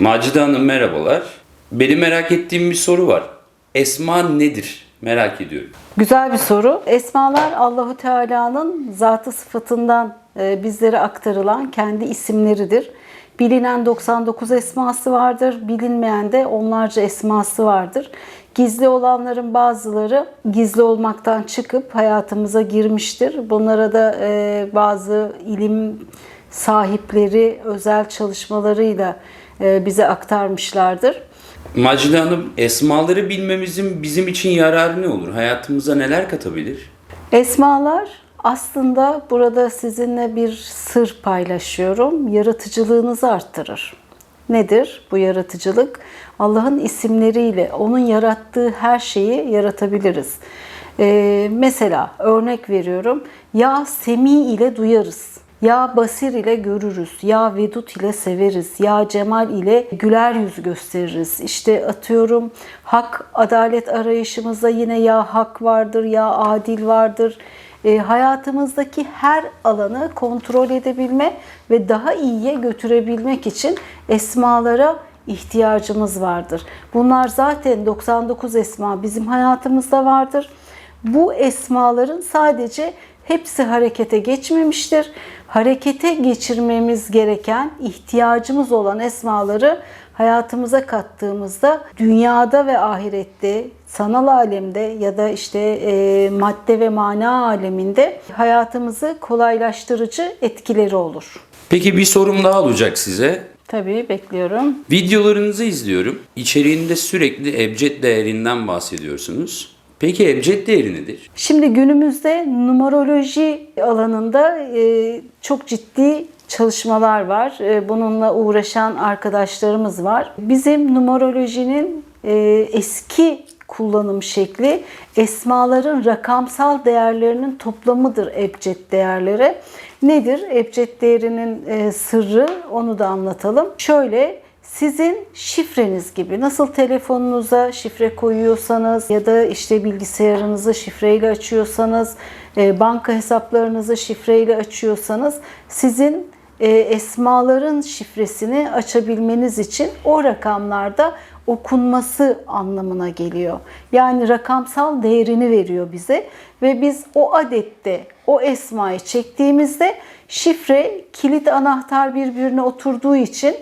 Macide Hanım merhabalar. Benim merak ettiğim bir soru var. Esma nedir? Merak ediyorum. Güzel bir soru. Esmalar Allahu Teala'nın zatı sıfatından e, bizlere aktarılan kendi isimleridir. Bilinen 99 esması vardır, bilinmeyen de onlarca esması vardır. Gizli olanların bazıları gizli olmaktan çıkıp hayatımıza girmiştir. Bunlara da e, bazı ilim sahipleri özel çalışmalarıyla bize aktarmışlardır. Macide Hanım, esmaları bilmemizin bizim için yararı ne olur? Hayatımıza neler katabilir? Esmalar aslında burada sizinle bir sır paylaşıyorum. Yaratıcılığınızı arttırır. Nedir bu yaratıcılık? Allah'ın isimleriyle onun yarattığı her şeyi yaratabiliriz. Ee, mesela örnek veriyorum. Ya Semi ile duyarız. Ya Basir ile görürüz, ya Vedut ile severiz, ya Cemal ile güler yüz gösteririz. İşte atıyorum hak, adalet arayışımızda yine ya hak vardır, ya adil vardır. E, hayatımızdaki her alanı kontrol edebilme ve daha iyiye götürebilmek için esmalara ihtiyacımız vardır. Bunlar zaten 99 esma bizim hayatımızda vardır. Bu esmaların sadece hepsi harekete geçmemiştir. Harekete geçirmemiz gereken, ihtiyacımız olan esmaları hayatımıza kattığımızda dünyada ve ahirette, sanal alemde ya da işte e, madde ve mana aleminde hayatımızı kolaylaştırıcı etkileri olur. Peki bir sorum daha olacak size. Tabii bekliyorum. Videolarınızı izliyorum. İçeriğinde sürekli ebced değerinden bahsediyorsunuz. Peki ebced değeri nedir? Şimdi günümüzde numeroloji alanında e, çok ciddi çalışmalar var. E, Bununla uğraşan arkadaşlarımız var. Bizim numerolojinin e, eski kullanım şekli esmaların rakamsal değerlerinin toplamıdır ebced değerleri. Nedir ebced değerinin sırrı onu da anlatalım. Şöyle sizin şifreniz gibi nasıl telefonunuza şifre koyuyorsanız ya da işte bilgisayarınızı şifreyle açıyorsanız, e, banka hesaplarınızı şifreyle açıyorsanız sizin e, esmaların şifresini açabilmeniz için o rakamlarda okunması anlamına geliyor. Yani rakamsal değerini veriyor bize ve biz o adette o esmayı çektiğimizde şifre, kilit, anahtar birbirine oturduğu için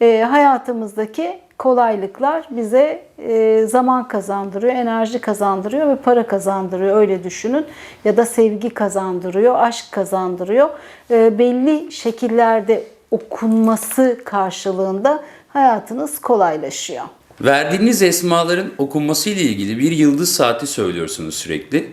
e, hayatımızdaki kolaylıklar bize e, zaman kazandırıyor, enerji kazandırıyor ve para kazandırıyor öyle düşünün. Ya da sevgi kazandırıyor, aşk kazandırıyor. E, belli şekillerde okunması karşılığında hayatınız kolaylaşıyor. Verdiğiniz esmaların okunması ile ilgili bir yıldız saati söylüyorsunuz sürekli.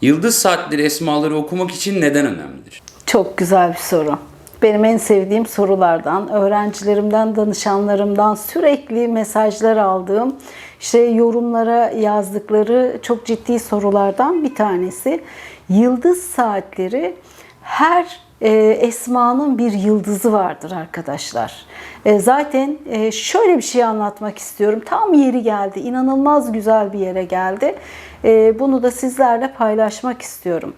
Yıldız saatleri esmaları okumak için neden önemlidir? Çok güzel bir soru. Benim en sevdiğim sorulardan, öğrencilerimden, danışanlarımdan sürekli mesajlar aldığım, işte yorumlara yazdıkları çok ciddi sorulardan bir tanesi. Yıldız saatleri her e, esmanın bir yıldızı vardır arkadaşlar. E, zaten e, şöyle bir şey anlatmak istiyorum. Tam yeri geldi. İnanılmaz güzel bir yere geldi. E, bunu da sizlerle paylaşmak istiyorum.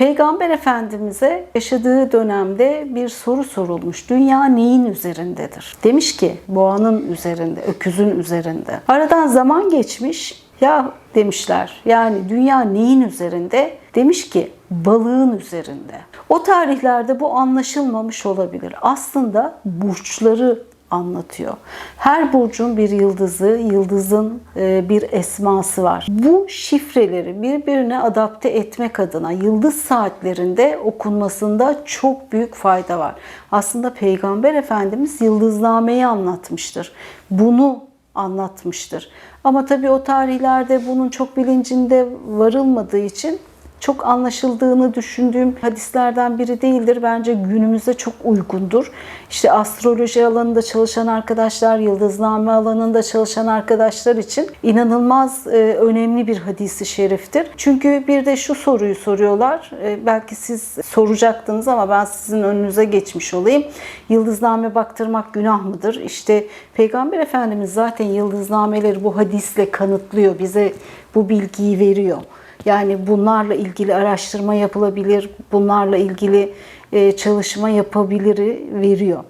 Peygamber Efendimiz'e yaşadığı dönemde bir soru sorulmuş. Dünya neyin üzerindedir? Demiş ki boğanın üzerinde, öküzün üzerinde. Aradan zaman geçmiş. Ya demişler yani dünya neyin üzerinde? Demiş ki balığın üzerinde. O tarihlerde bu anlaşılmamış olabilir. Aslında burçları anlatıyor. Her burcun bir yıldızı, yıldızın e, bir esması var. Bu şifreleri birbirine adapte etmek adına yıldız saatlerinde okunmasında çok büyük fayda var. Aslında Peygamber Efendimiz yıldıznameyi anlatmıştır. Bunu anlatmıştır. Ama tabii o tarihlerde bunun çok bilincinde varılmadığı için çok anlaşıldığını düşündüğüm hadislerden biri değildir. Bence günümüzde çok uygundur. İşte astroloji alanında çalışan arkadaşlar, yıldızname alanında çalışan arkadaşlar için inanılmaz e, önemli bir hadisi şeriftir. Çünkü bir de şu soruyu soruyorlar. E, belki siz soracaktınız ama ben sizin önünüze geçmiş olayım. Yıldızname baktırmak günah mıdır? İşte Peygamber Efendimiz zaten yıldıznameleri bu hadisle kanıtlıyor. Bize bu bilgiyi veriyor. Yani bunlarla ilgili araştırma yapılabilir, bunlarla ilgili e, çalışma yapabilir veriyor.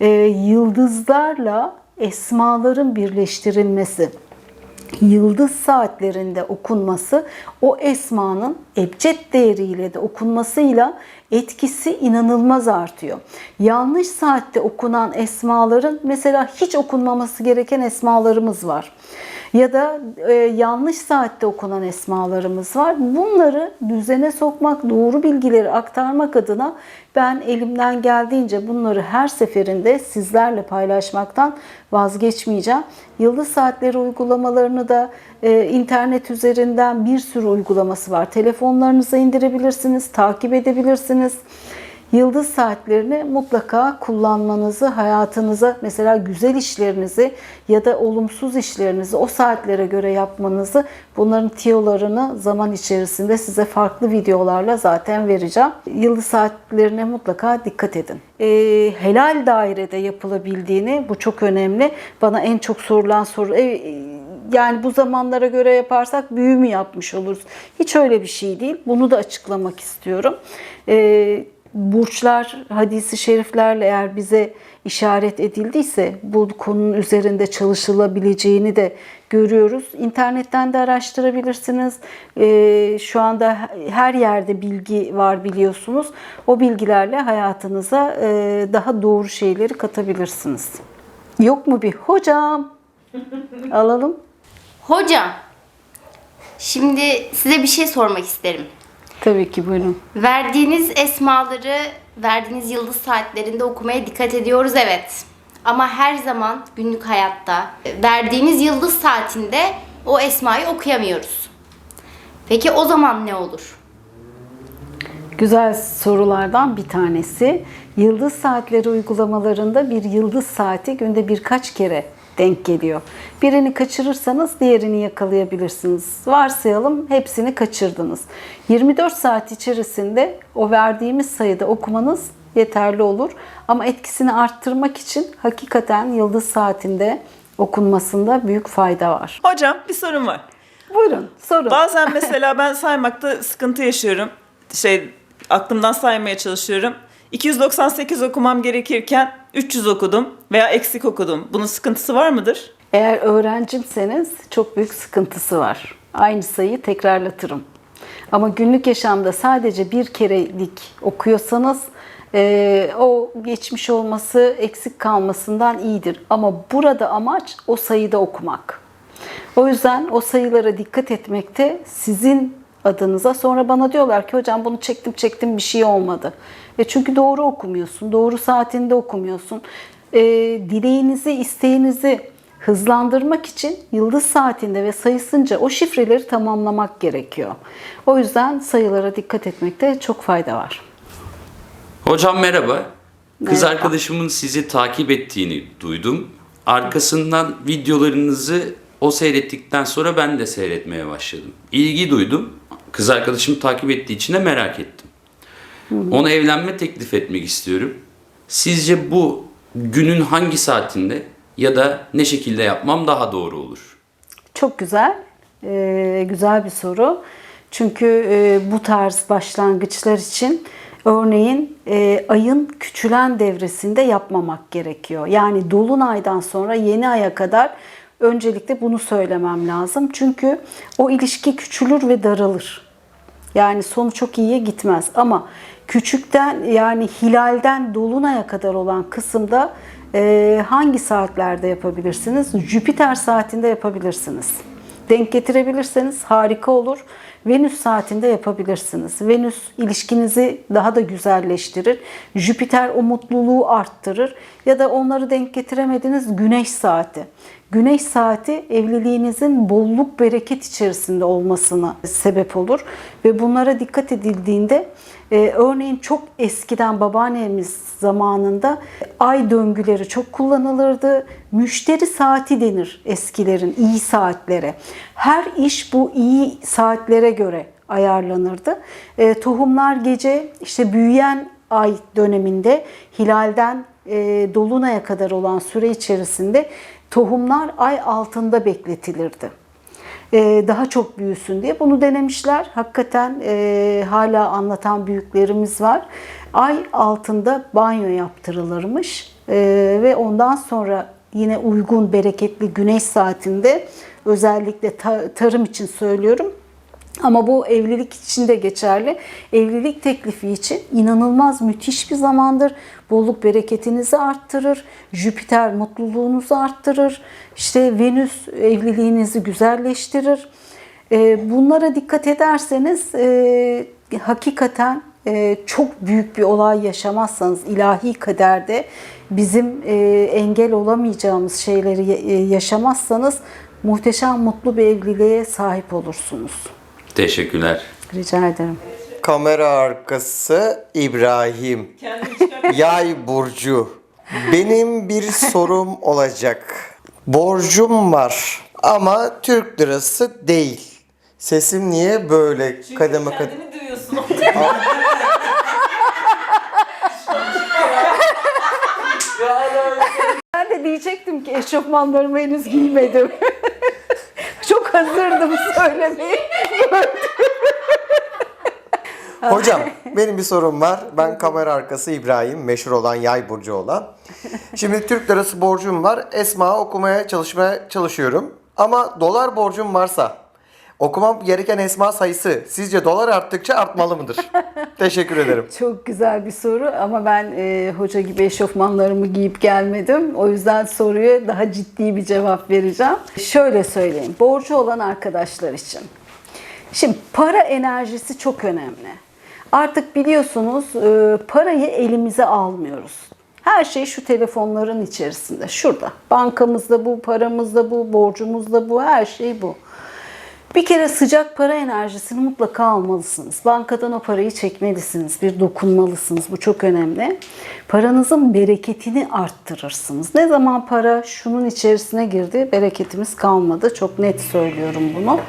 E, yıldızlarla esmaların birleştirilmesi yıldız saatlerinde okunması o esmanın ebced değeriyle de okunmasıyla etkisi inanılmaz artıyor. Yanlış saatte okunan esmaların mesela hiç okunmaması gereken esmalarımız var. Ya da e, yanlış saatte okunan esmalarımız var. Bunları düzene sokmak, doğru bilgileri aktarmak adına ben elimden geldiğince bunları her seferinde sizlerle paylaşmaktan vazgeçmeyeceğim. Yıldız saatleri uygulamalarını da e, internet üzerinden bir sürü uygulaması var. Telefonlarınıza indirebilirsiniz, takip edebilirsiniz. Yıldız saatlerini mutlaka kullanmanızı hayatınıza mesela güzel işlerinizi ya da olumsuz işlerinizi o saatlere göre yapmanızı bunların tiyolarını zaman içerisinde size farklı videolarla zaten vereceğim. Yıldız saatlerine mutlaka dikkat edin. Ee, helal dairede yapılabildiğini bu çok önemli. Bana en çok sorulan soru e, yani bu zamanlara göre yaparsak büyü mü yapmış oluruz? Hiç öyle bir şey değil. Bunu da açıklamak istiyorum. Ee, burçlar hadisi şeriflerle eğer bize işaret edildiyse bu konunun üzerinde çalışılabileceğini de görüyoruz. İnternetten de araştırabilirsiniz. Ee, şu anda her yerde bilgi var biliyorsunuz. O bilgilerle hayatınıza e, daha doğru şeyleri katabilirsiniz. Yok mu bir hocam? Alalım. Hocam, şimdi size bir şey sormak isterim. Tabii ki buyurun. Verdiğiniz esmaları, verdiğiniz yıldız saatlerinde okumaya dikkat ediyoruz evet. Ama her zaman günlük hayatta verdiğiniz yıldız saatinde o esmayı okuyamıyoruz. Peki o zaman ne olur? Güzel sorulardan bir tanesi. Yıldız saatleri uygulamalarında bir yıldız saati günde birkaç kere denk geliyor. Birini kaçırırsanız diğerini yakalayabilirsiniz. Varsayalım hepsini kaçırdınız. 24 saat içerisinde o verdiğimiz sayıda okumanız yeterli olur. Ama etkisini arttırmak için hakikaten yıldız saatinde okunmasında büyük fayda var. Hocam bir sorum var. Buyurun sorun. Bazen mesela ben saymakta sıkıntı yaşıyorum. Şey aklımdan saymaya çalışıyorum. 298 okumam gerekirken 300 okudum veya eksik okudum. Bunun sıkıntısı var mıdır? Eğer öğrencimseniz çok büyük sıkıntısı var. Aynı sayıyı tekrarlatırım. Ama günlük yaşamda sadece bir kerelik okuyorsanız e, o geçmiş olması eksik kalmasından iyidir. Ama burada amaç o sayıda okumak. O yüzden o sayılara dikkat etmekte sizin adınıza. Sonra bana diyorlar ki hocam bunu çektim çektim bir şey olmadı. E çünkü doğru okumuyorsun, doğru saatinde okumuyorsun. E, dileğinizi, isteğinizi hızlandırmak için yıldız saatinde ve sayısınca o şifreleri tamamlamak gerekiyor. O yüzden sayılara dikkat etmekte çok fayda var. Hocam merhaba. Kız Merhaba. arkadaşımın sizi takip ettiğini duydum. Arkasından videolarınızı o seyrettikten sonra ben de seyretmeye başladım. İlgi duydum. Kız arkadaşımı takip ettiği için de merak ettim. Ona evlenme teklif etmek istiyorum. Sizce bu günün hangi saatinde ya da ne şekilde yapmam daha doğru olur? Çok güzel, e, güzel bir soru. Çünkü e, bu tarz başlangıçlar için örneğin e, ayın küçülen devresinde yapmamak gerekiyor. Yani dolunaydan sonra yeni aya kadar öncelikle bunu söylemem lazım. Çünkü o ilişki küçülür ve daralır. Yani sonu çok iyiye gitmez ama küçükten yani hilalden dolunaya kadar olan kısımda e, hangi saatlerde yapabilirsiniz? Jüpiter saatinde yapabilirsiniz. Denk getirebilirseniz harika olur. Venüs saatinde yapabilirsiniz. Venüs ilişkinizi daha da güzelleştirir. Jüpiter o mutluluğu arttırır. Ya da onları denk getiremediniz güneş saati. Güneş saati evliliğinizin bolluk bereket içerisinde olmasına sebep olur. Ve bunlara dikkat edildiğinde e, örneğin çok eskiden babaannemiz zamanında ay döngüleri çok kullanılırdı. Müşteri saati denir eskilerin iyi saatlere. Her iş bu iyi saatlere göre ayarlanırdı. E, tohumlar gece işte büyüyen ay döneminde hilalden e, dolunaya kadar olan süre içerisinde tohumlar ay altında bekletilirdi. E, daha çok büyüsün diye bunu denemişler. Hakikaten e, hala anlatan büyüklerimiz var. Ay altında banyo yaptırılırmış e, ve ondan sonra yine uygun, bereketli güneş saatinde özellikle ta- tarım için söylüyorum. Ama bu evlilik için de geçerli. Evlilik teklifi için inanılmaz müthiş bir zamandır. Bolluk bereketinizi arttırır. Jüpiter mutluluğunuzu arttırır. İşte Venüs evliliğinizi güzelleştirir. Ee, Bunlara dikkat ederseniz e, hakikaten e, çok büyük bir olay yaşamazsanız ilahi kaderde bizim e, engel olamayacağımız şeyleri yaşamazsanız muhteşem mutlu bir evliliğe sahip olursunuz. Teşekkürler. Rica ederim. Kamera arkası İbrahim. Yay burcu. Benim bir sorum olacak. Borcum var ama Türk lirası değil. Sesim niye böyle kademe kademe? Kendini duyuyorsun. Ben de diyecektim ki eşofmanlarımı henüz giymedim. Çok hazırdım söylemeye. Hocam benim bir sorum var. Ben kamera arkası İbrahim, meşhur olan yay burcu olan. Şimdi Türk lirası borcum var. Esma okumaya çalışmaya çalışıyorum. Ama dolar borcum varsa okumam gereken esma sayısı sizce dolar arttıkça artmalı mıdır? Teşekkür ederim. Çok güzel bir soru ama ben e, hoca gibi eşofmanlarımı giyip gelmedim. O yüzden soruya daha ciddi bir cevap vereceğim. Şöyle söyleyeyim. Borcu olan arkadaşlar için. Şimdi para enerjisi çok önemli. Artık biliyorsunuz e, parayı elimize almıyoruz. Her şey şu telefonların içerisinde. Şurada. Bankamızda bu, paramızda bu, borcumuzda bu, her şey bu. Bir kere sıcak para enerjisini mutlaka almalısınız. Bankadan o parayı çekmelisiniz. Bir dokunmalısınız. Bu çok önemli. Paranızın bereketini arttırırsınız. Ne zaman para şunun içerisine girdi, bereketimiz kalmadı. Çok net söylüyorum bunu.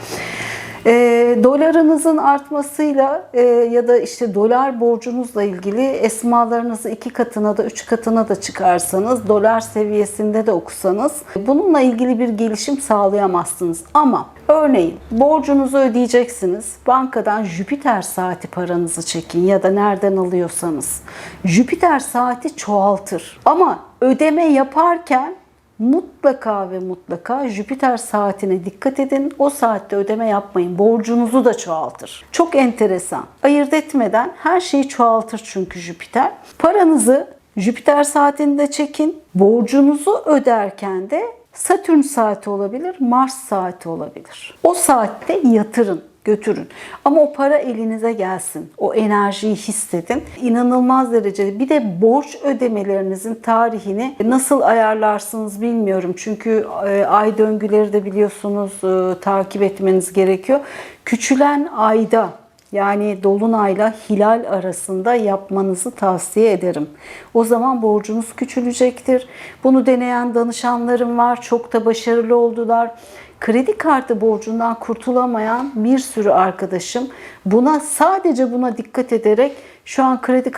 E, dolarınızın artmasıyla e, ya da işte dolar borcunuzla ilgili esmalarınızı iki katına da üç katına da çıkarsanız, dolar seviyesinde de okusanız bununla ilgili bir gelişim sağlayamazsınız. Ama örneğin borcunuzu ödeyeceksiniz. Bankadan Jüpiter saati paranızı çekin ya da nereden alıyorsanız. Jüpiter saati çoğaltır. Ama ödeme yaparken mutlaka ve mutlaka Jüpiter saatine dikkat edin. O saatte ödeme yapmayın. Borcunuzu da çoğaltır. Çok enteresan. Ayırt etmeden her şeyi çoğaltır çünkü Jüpiter. Paranızı Jüpiter saatinde çekin. Borcunuzu öderken de Satürn saati olabilir, Mars saati olabilir. O saatte yatırın götürün. Ama o para elinize gelsin. O enerjiyi hissedin. İnanılmaz derecede. Bir de borç ödemelerinizin tarihini nasıl ayarlarsınız bilmiyorum. Çünkü e, ay döngüleri de biliyorsunuz e, takip etmeniz gerekiyor. Küçülen ayda yani dolunayla hilal arasında yapmanızı tavsiye ederim. O zaman borcunuz küçülecektir. Bunu deneyen danışanlarım var. Çok da başarılı oldular. Kredi kartı borcundan kurtulamayan bir sürü arkadaşım buna sadece buna dikkat ederek şu an kredi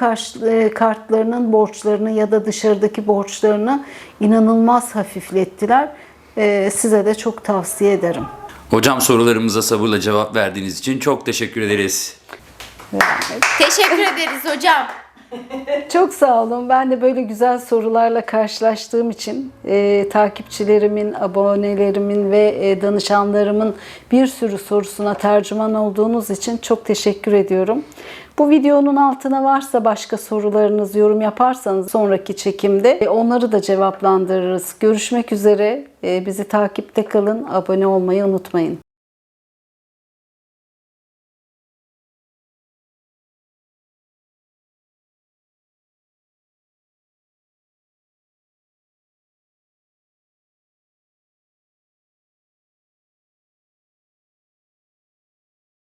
e, kartlarının borçlarını ya da dışarıdaki borçlarını inanılmaz hafiflettiler. E, Size de çok tavsiye ederim. Hocam sorularımıza sabırla cevap verdiğiniz için çok teşekkür ederiz. Teşekkür ederiz hocam. Çok sağ olun. Ben de böyle güzel sorularla karşılaştığım için e, takipçilerimin, abonelerimin ve e, danışanlarımın bir sürü sorusuna tercüman olduğunuz için çok teşekkür ediyorum. Bu videonun altına varsa başka sorularınız, yorum yaparsanız sonraki çekimde e, onları da cevaplandırırız. Görüşmek üzere. E, bizi takipte kalın. Abone olmayı unutmayın.